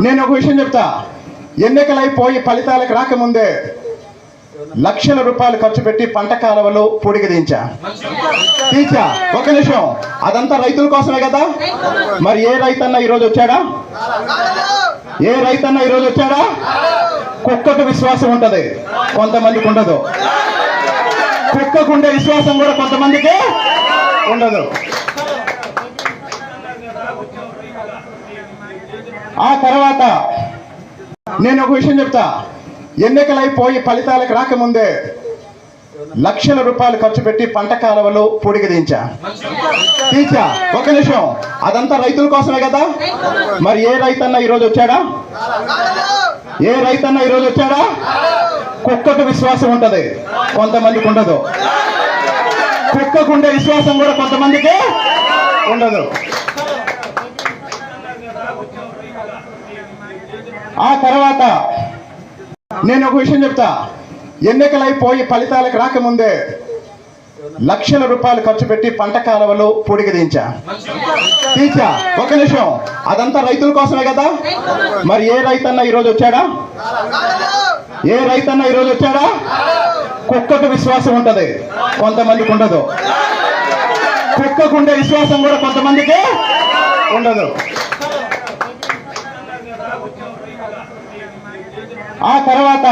నేను ఒక విషయం చెప్తా. ఎన్నికలైపోయి ఫలితాలకు రాకముందే లక్షల రూపాయలు ఖర్చు పెట్టి పంట కాలువలు పొడిగి దించా. తీర్చా ఒక నిమిషం. అదంతా రైతుల కోసమే కదా? మరి ఏ రైతన్న ఈరోజు వచ్చాడా? ఏ రైతన్న ఈరోజు వచ్చాడా? కుక్కకు విశ్వాసం ఉంటది. కొంతమందికి ఉండదు. కుక్కకు ఉండే విశ్వాసం కూడా కొంతమందికి ఉండదు. ఆ తర్వాత నేను ఒక విషయం చెప్తా. ఎన్నికలైపోయి ఫలితాలకు రాకముందే లక్షల రూపాయలు ఖర్చు పెట్టి పంట కాలువలు పొడిగి దించా తీర్చా ఒక నిమిషం. అదంతా రైతుల కోసమే కదా? మరి ఏ రైతన్న ఈరోజు వచ్చాడా? ఏ రైతన్న ఈరోజు వచ్చాడా? కుక్కకు విశ్వాసం ఉంటది. కొంతమందికి ఉండదు. కుక్కకు ఉండే విశ్వాసం కూడా కొంతమందికి ఉండదు. ఆ తర్వాత నేను ఒక విషయం చెప్తా. ఎన్నికలైపోయి ఫలితాలకు రాకముందే లక్షల రూపాయలు ఖర్చు పెట్టి పంట కాలువలు పొడిగి దించా తీర్చా ఒక నిమిషం. అదంతా రైతుల కోసమే కదా? మరి ఏ రైతన్న ఈరోజు వచ్చాడా? ఏ రైతన్న ఈరోజు వచ్చాడా? కుక్కకు విశ్వాసం ఉంటది. కొంతమందికి ఉండదు. కుక్కకు ఉండే విశ్వాసం కూడా కొంతమందికి ఉండదు. ఆ తర్వాత